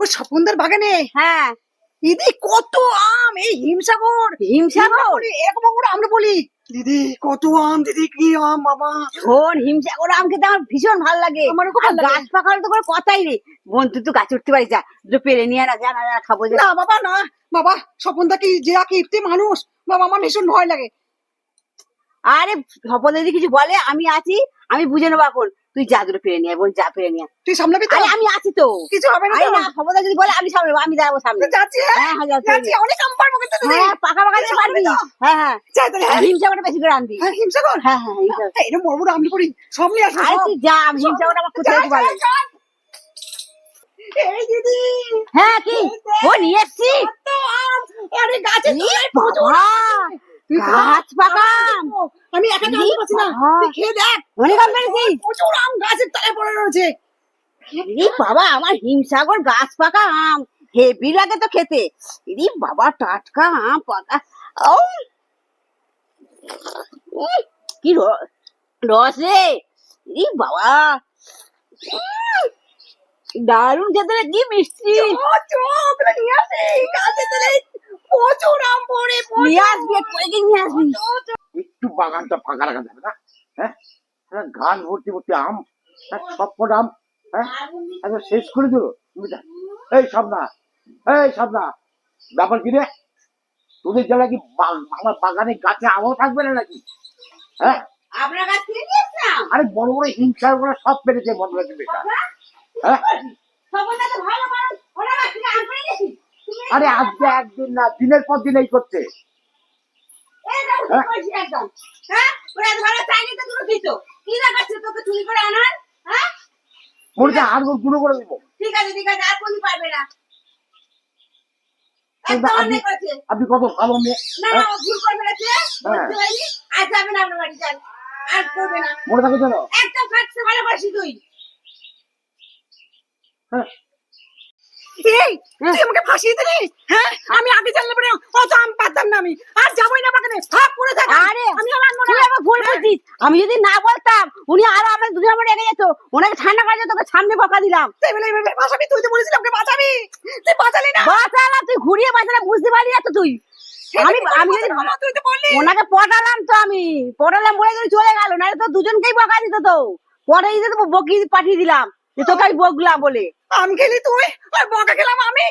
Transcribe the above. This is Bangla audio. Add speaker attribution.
Speaker 1: স্বপনদার বাগানে?
Speaker 2: হ্যাঁ।
Speaker 1: দিদি কত আম! এই হিমসাগর!
Speaker 2: হিমসাগর?
Speaker 1: বলি, এরকম করে আমরা বলি। দিদি কত আম দিদি কি আম বাবা?
Speaker 2: শোন হিমসাগর আম খেতে আমার ভীষণ ভালো লাগে।
Speaker 1: আমারও খুব।
Speaker 2: গাছ তো কোনো কথাই নেই। বোন তুই তো গাছ উঠতে পারিস যা। পেরে নিয়ে না যা না খাব
Speaker 1: না বাবা না। বাবা স্বপনদা কি যে মানুষ? বাবা আমার ভীষণ ভয় লাগে।
Speaker 2: আরে সপন দিদি কিছু বলে আমি আছি আমি বুঝে নেব এখন। তুই যা দুটো পেরে নিয়ে বোন যা পেরে নিয়ে
Speaker 1: তুই সামলাবি তো?
Speaker 2: আমি আছি তো।
Speaker 1: কিছু হবে না
Speaker 2: না সপদা যদি বলে আমি সামনে আমি দাঁড়াবো সামনে।
Speaker 1: যাচ্ছি হ্যাঁ?
Speaker 2: হ্যাঁ হ্যাঁ
Speaker 1: যাচ্ছি। অনেক আম পারব কিন্তু দিদি
Speaker 2: হ্যাঁ পাকা পাকা দিয়ে পারবি? হ্যাঁ হ্যাঁ।
Speaker 1: যাই তাহলে হ্যাঁ
Speaker 2: হিমসাগরটা বেশি করে আনবি।
Speaker 1: হ্যাঁ, হিমসাগর
Speaker 2: হ্যাঁ হ্যাঁ হিমসাগর
Speaker 1: রে বড় বড় আমলি করি। সব নিয়ে আসব
Speaker 2: আরে তুই যা আমি হিমসাগরটা আমার কোথায় ভালো।
Speaker 1: এই দিদি।
Speaker 2: হ্যাঁ কি? ও নিয়ে এসছি?
Speaker 1: আম। আরে গাছে তুই
Speaker 2: গাছ পাকা আম।
Speaker 1: একা পারছি না। তুই খেয়ে দেখ।
Speaker 2: অনেক আম পেরেছিস
Speaker 1: প্রচুর আম গাছের তলায় পড়ে রয়েছে।
Speaker 2: বাবা আমার হিমসাগর গাছ পাকা আম। হেভি লাগে তো খেতে। বাবা টাটকা আম পাকা। ও কি রস রে। বাবা। দারুণ খেতে কি মিষ্টি।
Speaker 1: প্রচুর আম পড়ে
Speaker 2: নিয়ে আসবি করে নিয়ে আসবি?
Speaker 3: বাগানটা ফাঁকা রাখা যাবে না হ্যাঁ? হ্যাঁ, গাছ ভর্তি ভর্তি আম হ্যাঁ সব কটা আম হ্যাঁ? শেষ করে দিল তুমি যা। এই সাবনা এই সাবনা ব্যাপার কি রে? তোদের জেলা কি আমার বাগানে গাছে আমও থাকবে না নাকি? হ্যাঁ? আরে বড় বড় হিংসার করে সব পেরেছে মনে হচ্ছে বেটা হ্যাঁ? আরে আজকে একদিন না দিনের পর দিন এই করছে। আপনি- কত ভালো মেয়ে
Speaker 2: ভুল আর আপনার বাড়ি যান। আর করবে না।
Speaker 3: মনে থাকে
Speaker 2: একদম ভালোবাসি তুই।
Speaker 3: হ্যাঁ।
Speaker 1: তুই আমাকে ফাঁসিয়ে দিলি? হ্যাঁ? আমি আগে জানলে পরে অত আম পারতাম না আমি। আর যাবোই না বাগানে থাক পড়ে থাক
Speaker 2: আরে
Speaker 1: আমি আর আনব
Speaker 2: তুই
Speaker 1: না
Speaker 2: আবার ভুল করছিস আমি যদি না বলতাম উনি আরও আমার দুজন আমার রেগে যেত। ওনাকে ঠান্ডা করে তোকে সামনে বকা দিলাম।
Speaker 1: তুই বাঁচাবি তুই? তো বলেছিলি আমাকে বাঁচাবি? তুই বাঁচালি না?
Speaker 2: বাঁচালাম তুই ঘুরিয়ে বাঁচালে বুঝতে পারলি না তো তুই। আমি আমি ওনাকে পটালাম তো আমি। পটালাম বলে যদি চলে গেল নাহলে তো দুজনকেই বকা দিত তো। পরে দিতে তো বকি পাঠিয়ে দিলাম তোকে আমি বকলাম বলে।
Speaker 1: আম খেলি তুই? আর বকা খেলাম আমি?